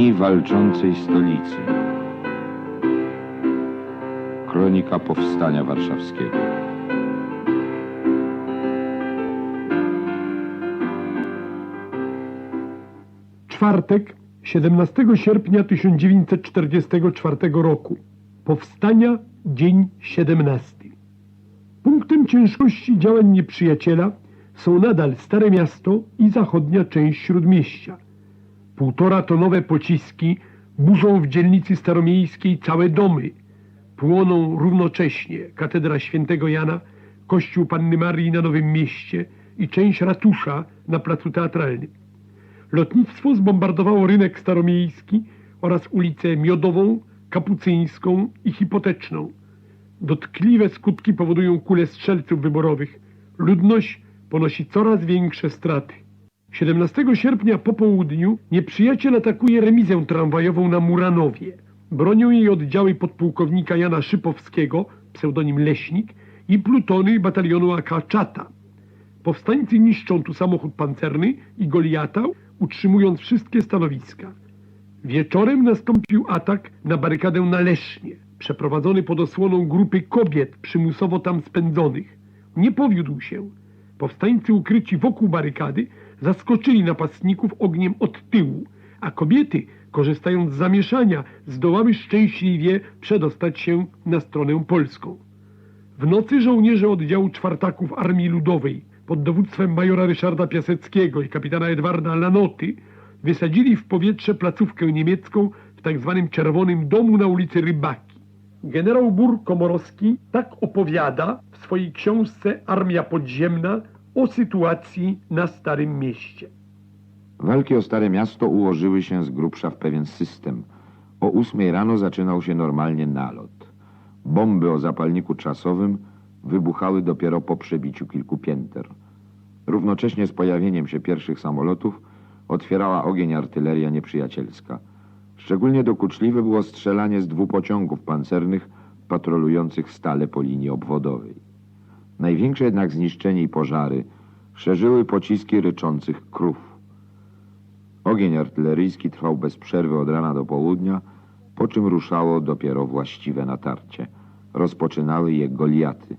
Dni walczącej stolicy. Kronika Powstania Warszawskiego. Czwartek, 17 sierpnia 1944 roku. Powstania, dzień 17. Punktem ciężkości działań nieprzyjaciela są nadal Stare Miasto i zachodnia część Śródmieścia. Półtora tonowe pociski burzą w dzielnicy staromiejskiej całe domy. Płoną równocześnie katedra świętego Jana, kościół Panny Marii na Nowym Mieście i część ratusza na placu teatralnym. Lotnictwo zbombardowało rynek staromiejski oraz ulicę Miodową, Kapucyńską i Hipoteczną. Dotkliwe skutki powodują kule strzelców wyborowych. Ludność ponosi coraz większe straty. 17 sierpnia po południu nieprzyjaciel atakuje remizę tramwajową na Muranowie. Bronią jej oddziały podpułkownika Jana Szypowskiego, pseudonim Leśnik, i plutony batalionu AK Czata. Powstańcy niszczą tu samochód pancerny i Goliata, utrzymując wszystkie stanowiska. Wieczorem nastąpił atak na barykadę na Lesznie, przeprowadzony pod osłoną grupy kobiet przymusowo tam spędzonych. Nie powiódł się. Powstańcy ukryci wokół barykady zaskoczyli napastników ogniem od tyłu, a kobiety, korzystając z zamieszania, zdołały szczęśliwie przedostać się na stronę polską. W nocy żołnierze oddziału czwartaków Armii Ludowej pod dowództwem majora Ryszarda Piaseckiego i kapitana Edwarda Lanoty wysadzili w powietrze placówkę niemiecką w tzw. Czerwonym Domu na ulicy Rybaki. Generał Bur Komorowski tak opowiada w swojej książce Armia Podziemna o sytuacji na Starym Mieście. Walki o Stare Miasto ułożyły się z grubsza w pewien system. O ósmej rano zaczynał się normalnie nalot. Bomby o zapalniku czasowym wybuchały dopiero po przebiciu kilku pięter. Równocześnie z pojawieniem się pierwszych samolotów otwierała ogień artyleria nieprzyjacielska. Szczególnie dokuczliwe było strzelanie z dwupociągów pancernych patrolujących stale po linii obwodowej. Największe jednak zniszczenie i pożary szerzyły pociski ryczących krów. Ogień artyleryjski trwał bez przerwy od rana do południa, po czym ruszało dopiero właściwe natarcie. Rozpoczynały je Goliaty.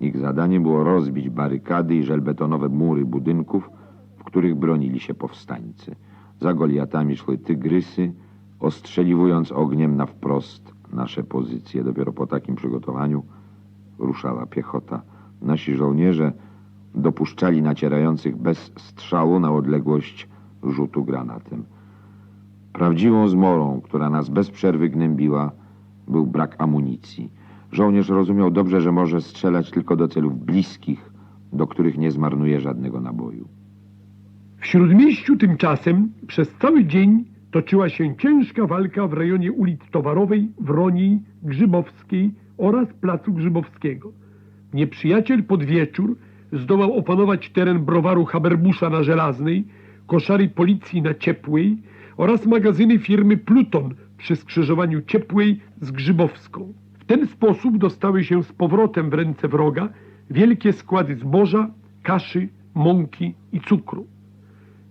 Ich zadaniem było rozbić barykady i żelbetonowe mury budynków, w których bronili się powstańcy. Za Goliatami szły tygrysy, ostrzeliwując ogniem na wprost nasze pozycje. Dopiero po takim przygotowaniu ruszała piechota. Nasi żołnierze dopuszczali nacierających bez strzału na odległość rzutu granatem. Prawdziwą zmorą, która nas bez przerwy gnębiła, był brak amunicji. Żołnierz rozumiał dobrze, że może strzelać tylko do celów bliskich, do których nie zmarnuje żadnego naboju. W Śródmieściu tymczasem przez cały dzień toczyła się ciężka walka w rejonie ulic Towarowej, Wroniej, Grzybowskiej oraz Placu Grzybowskiego. Nieprzyjaciel pod wieczór zdołał opanować teren browaru Haberbusza na Żelaznej, koszary policji na Ciepłej oraz magazyny firmy Pluton przy skrzyżowaniu Ciepłej z Grzybowską. W ten sposób dostały się z powrotem w ręce wroga wielkie składy zboża, kaszy, mąki i cukru.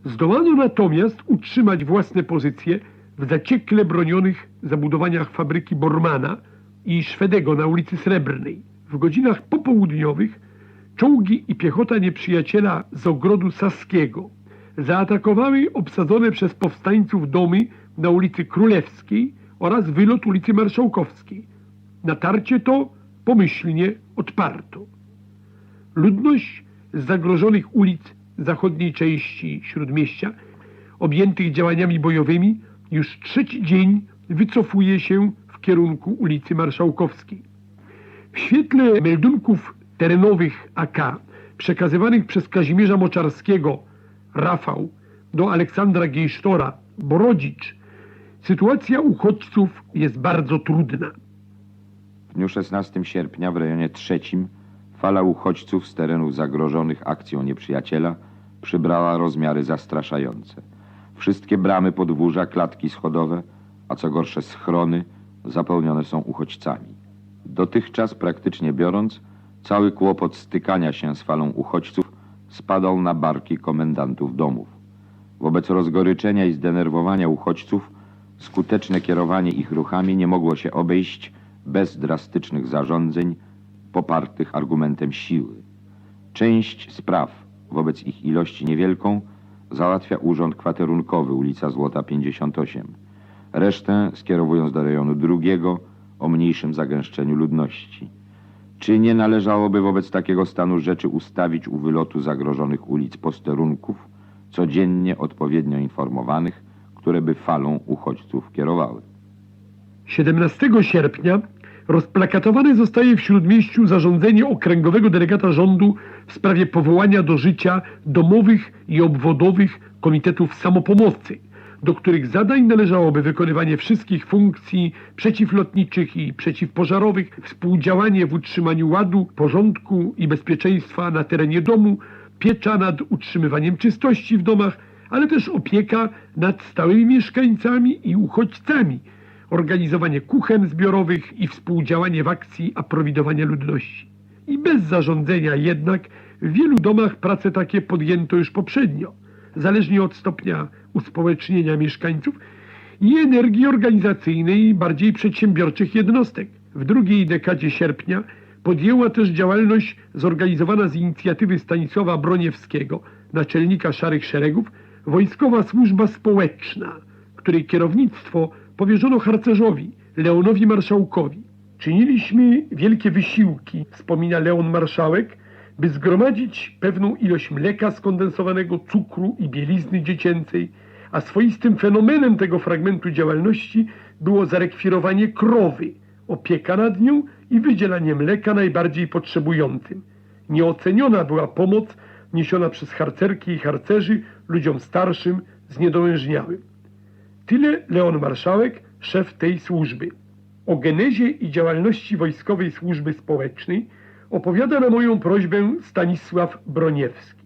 Zdołano natomiast utrzymać własne pozycje w zaciekle bronionych zabudowaniach fabryki Bormana i Szwedego na ulicy Srebrnej. W godzinach popołudniowych czołgi i piechota nieprzyjaciela z ogrodu Saskiego zaatakowały obsadzone przez powstańców domy na ulicy Królewskiej oraz wylot ulicy Marszałkowskiej. Natarcie to pomyślnie odparto. Ludność z zagrożonych ulic zachodniej części Śródmieścia, objętych działaniami bojowymi, już trzeci dzień wycofuje się w kierunku ulicy Marszałkowskiej. W świetle meldunków terenowych AK przekazywanych przez Kazimierza Moczarskiego, Rafał, do Aleksandra Gejsztora, Borodzicz, sytuacja uchodźców jest bardzo trudna. W dniu 16 sierpnia w rejonie trzecim fala uchodźców z terenów zagrożonych akcją nieprzyjaciela przybrała rozmiary zastraszające. Wszystkie bramy podwórza, klatki schodowe, a co gorsze schrony, zapełnione są uchodźcami. Dotychczas, praktycznie biorąc, cały kłopot stykania się z falą uchodźców spadał na barki komendantów domów. Wobec rozgoryczenia i zdenerwowania uchodźców skuteczne kierowanie ich ruchami nie mogło się obejść bez drastycznych zarządzeń popartych argumentem siły. Część spraw wobec ich ilości niewielką załatwia Urząd Kwaterunkowy ulica Złota 58. Resztę skierowując do rejonu drugiego o mniejszym zagęszczeniu ludności. Czy nie należałoby wobec takiego stanu rzeczy ustawić u wylotu zagrożonych ulic posterunków, codziennie odpowiednio informowanych, które by falą uchodźców kierowały? 17 sierpnia rozplakatowane zostaje w Śródmieściu zarządzenie okręgowego delegata rządu w sprawie powołania do życia domowych i obwodowych komitetów samopomocy, do których zadań należałoby wykonywanie wszystkich funkcji przeciwlotniczych i przeciwpożarowych, współdziałanie w utrzymaniu ładu, porządku i bezpieczeństwa na terenie domu, piecza nad utrzymywaniem czystości w domach, ale też opieka nad stałymi mieszkańcami i uchodźcami, organizowanie kuchen zbiorowych i współdziałanie w akcji aprowidowania ludności. I bez zarządzenia jednak w wielu domach prace takie podjęto już poprzednio, zależnie od stopnia uspołecznienia mieszkańców i energii organizacyjnej bardziej przedsiębiorczych jednostek. W drugiej dekadzie sierpnia podjęła też działalność zorganizowana z inicjatywy Stanisława Broniewskiego, naczelnika Szarych Szeregów, Wojskowa Służba Społeczna, której kierownictwo powierzono harcerzowi Leonowi Marszałkowi. Czyniliśmy wielkie wysiłki, wspomina Leon Marszałek, by zgromadzić pewną ilość mleka skondensowanego, cukru i bielizny dziecięcej, a swoistym fenomenem tego fragmentu działalności było zarekwirowanie krowy, opieka nad nią i wydzielanie mleka najbardziej potrzebującym. Nieoceniona była pomoc niesiona przez harcerki i harcerzy ludziom starszym, zniedołężniałym. Tyle Leon Marszałek, szef tej służby. O genezie i działalności Wojskowej Służby Społecznej opowiada na moją prośbę Stanisław Broniewski.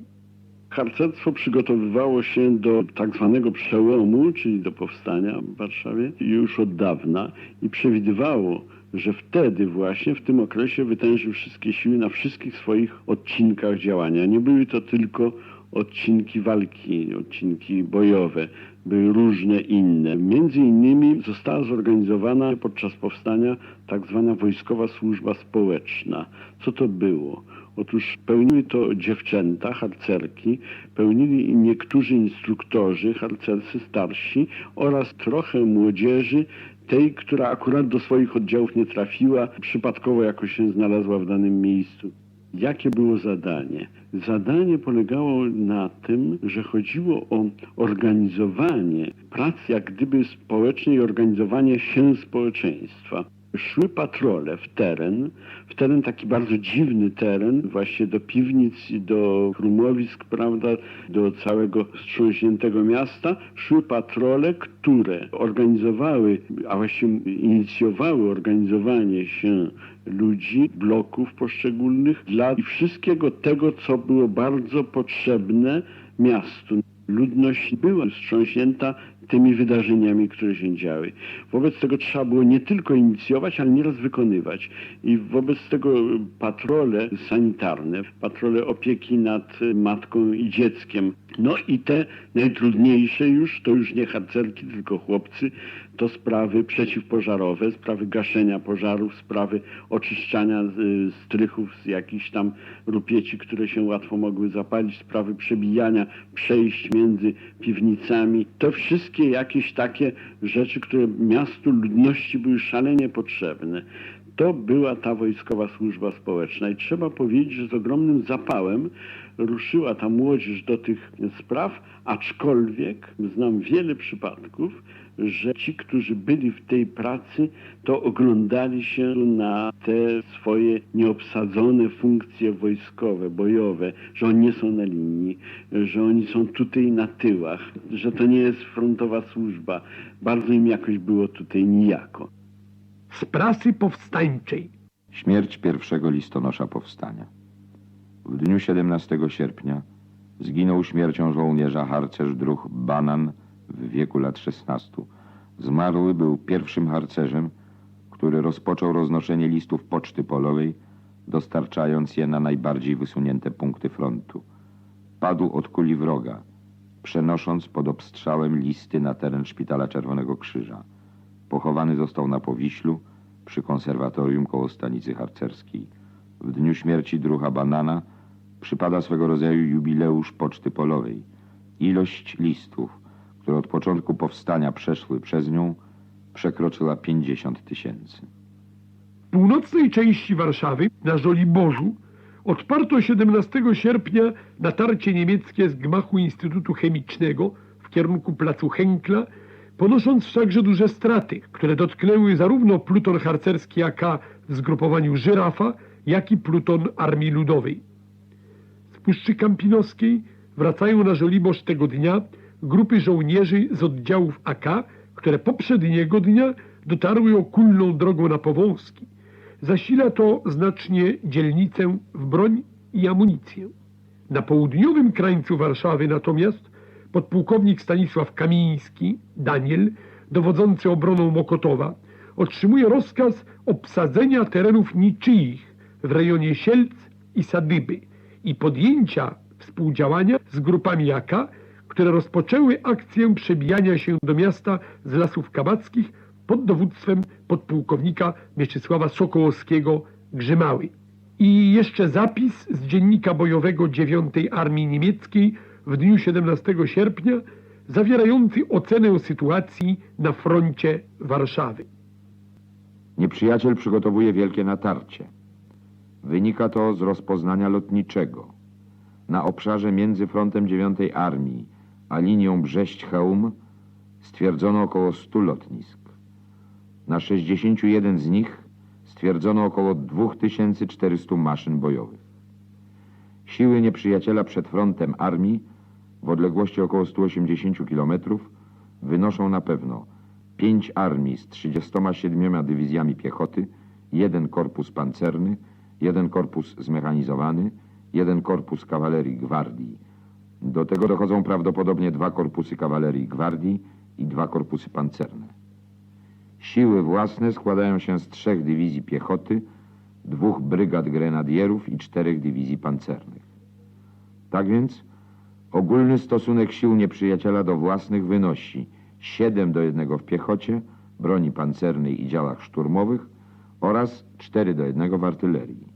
Harcerstwo przygotowywało się do tak zwanego przełomu, czyli do powstania w Warszawie już od dawna i przewidywało, że wtedy właśnie w tym okresie wytęży wszystkie siły na wszystkich swoich odcinkach działania. Nie były to tylko odcinki walki, odcinki bojowe, były różne inne. Między innymi została zorganizowana podczas powstania tak zwana Wojskowa Służba Społeczna. Co to było? Otóż pełniły to dziewczęta, harcerki, pełnili niektórzy instruktorzy, harcerscy starsi oraz trochę młodzieży, tej, która akurat do swoich oddziałów nie trafiła, przypadkowo jakoś się znalazła w danym miejscu. Jakie było zadanie? Zadanie polegało na tym, że chodziło o organizowanie prac jak gdyby społecznej organizowanie się społeczeństwa. Szły patrole w teren, w teren taki bardzo dziwny teren, właśnie do piwnic, do rumowisk, prawda, do całego wstrząśniętego miasta. Szły patrole, które organizowały, a właściwie inicjowały organizowanie się ludzi, bloków poszczególnych dla wszystkiego tego, co było bardzo potrzebne miastu. Ludność była wstrząśnięta tymi wydarzeniami, które się działy. Wobec tego trzeba było nie tylko inicjować, ale nieraz wykonywać. I wobec tego patrole sanitarne, patrole opieki nad matką i dzieckiem, no i te najtrudniejsze już, to już nie harcerki, tylko chłopcy, to sprawy przeciwpożarowe, sprawy gaszenia pożarów, sprawy oczyszczania z- strychów z jakichś tam rupieci, które się łatwo mogły zapalić, sprawy przebijania przejść między piwnicami. To wszystkie jakieś takie rzeczy, które miastu, ludności były szalenie potrzebne. To była ta wojskowa służba społeczna i trzeba powiedzieć, że z ogromnym zapałem ruszyła ta młodzież do tych spraw, aczkolwiek znam wiele przypadków, że ci, którzy byli w tej pracy, to oglądali się na te swoje nieobsadzone funkcje wojskowe, bojowe, że oni nie są na linii, że oni są tutaj na tyłach, że to nie jest frontowa służba. Bardzo im jakoś było tutaj nijako. Z prasy powstańczej. Śmierć pierwszego listonosza powstania. W dniu 17 sierpnia zginął śmiercią żołnierza harcerz druh Banan w wieku lat 16. Zmarły był pierwszym harcerzem, który rozpoczął roznoszenie listów poczty polowej, dostarczając je na najbardziej wysunięte punkty frontu. Padł od kuli wroga przenosząc pod obstrzałem listy na teren Szpitala Czerwonego Krzyża. Pochowany został na Powiślu przy konserwatorium koło stanicy harcerskiej. W dniu śmierci druha Banana przypada swego rodzaju jubileusz Poczty Polowej. Ilość listów, które od początku powstania przeszły przez nią, przekroczyła 50 tysięcy. W północnej części Warszawy, na Żoliborzu, odparto 17 sierpnia natarcie niemieckie z gmachu Instytutu Chemicznego w kierunku placu Henkla, ponosząc wszakże duże straty, które dotknęły zarówno pluton harcerski AK w zgrupowaniu Żyrafa, jak i pluton Armii Ludowej. Z Puszczy Kampinoskiej wracają na Żoliborz tego dnia grupy żołnierzy z oddziałów AK, które poprzedniego dnia dotarły okulną drogą na Powązki. Zasila to znacznie dzielnicę w broń i amunicję. Na południowym krańcu Warszawy natomiast podpułkownik Stanisław Kamiński, Daniel, dowodzący obroną Mokotowa, otrzymuje rozkaz obsadzenia terenów niczyich w rejonie Sielc i Sadyby i podjęcia współdziałania z grupami AK, które rozpoczęły akcję przebijania się do miasta z lasów kabackich pod dowództwem podpułkownika Mieczysława Sokołowskiego Grzymały. I jeszcze zapis z dziennika bojowego 9 Armii Niemieckiej w dniu 17 sierpnia, zawierający ocenę sytuacji na froncie Warszawy. Nieprzyjaciel przygotowuje wielkie natarcie. Wynika to z rozpoznania lotniczego. Na obszarze między frontem 9 Armii a linią Brześć-Chełm stwierdzono około 100 lotnisk. Na 61 z nich stwierdzono około 2400 maszyn bojowych. Siły nieprzyjaciela przed frontem armii w odległości około 180 km wynoszą na pewno 5 armii z 37 dywizjami piechoty, jeden korpus pancerny, jeden korpus zmechanizowany, jeden korpus kawalerii gwardii. Do tego dochodzą prawdopodobnie dwa korpusy kawalerii gwardii i dwa korpusy pancerne. Siły własne składają się z trzech dywizji piechoty, dwóch brygad grenadierów i czterech dywizji pancernych. Tak więc ogólny stosunek sił nieprzyjaciela do własnych wynosi 7 do 1 w piechocie, broni pancernej i działach szturmowych oraz 4 do 1 w artylerii.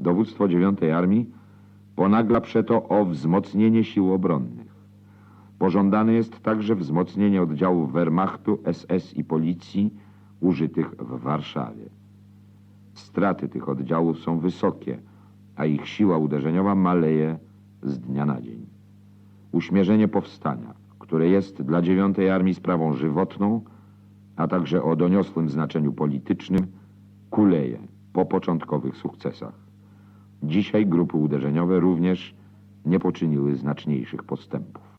Dowództwo 9 Armii ponagla przeto o wzmocnienie sił obronnych. Pożądane jest także wzmocnienie oddziałów Wehrmachtu, SS i policji użytych w Warszawie. Straty tych oddziałów są wysokie, a ich siła uderzeniowa maleje z dnia na dzień. Uśmierzenie powstania, które jest dla dziewiątej armii sprawą żywotną, a także o doniosłym znaczeniu politycznym, kuleje po początkowych sukcesach. Dzisiaj grupy uderzeniowe również nie poczyniły znaczniejszych postępów.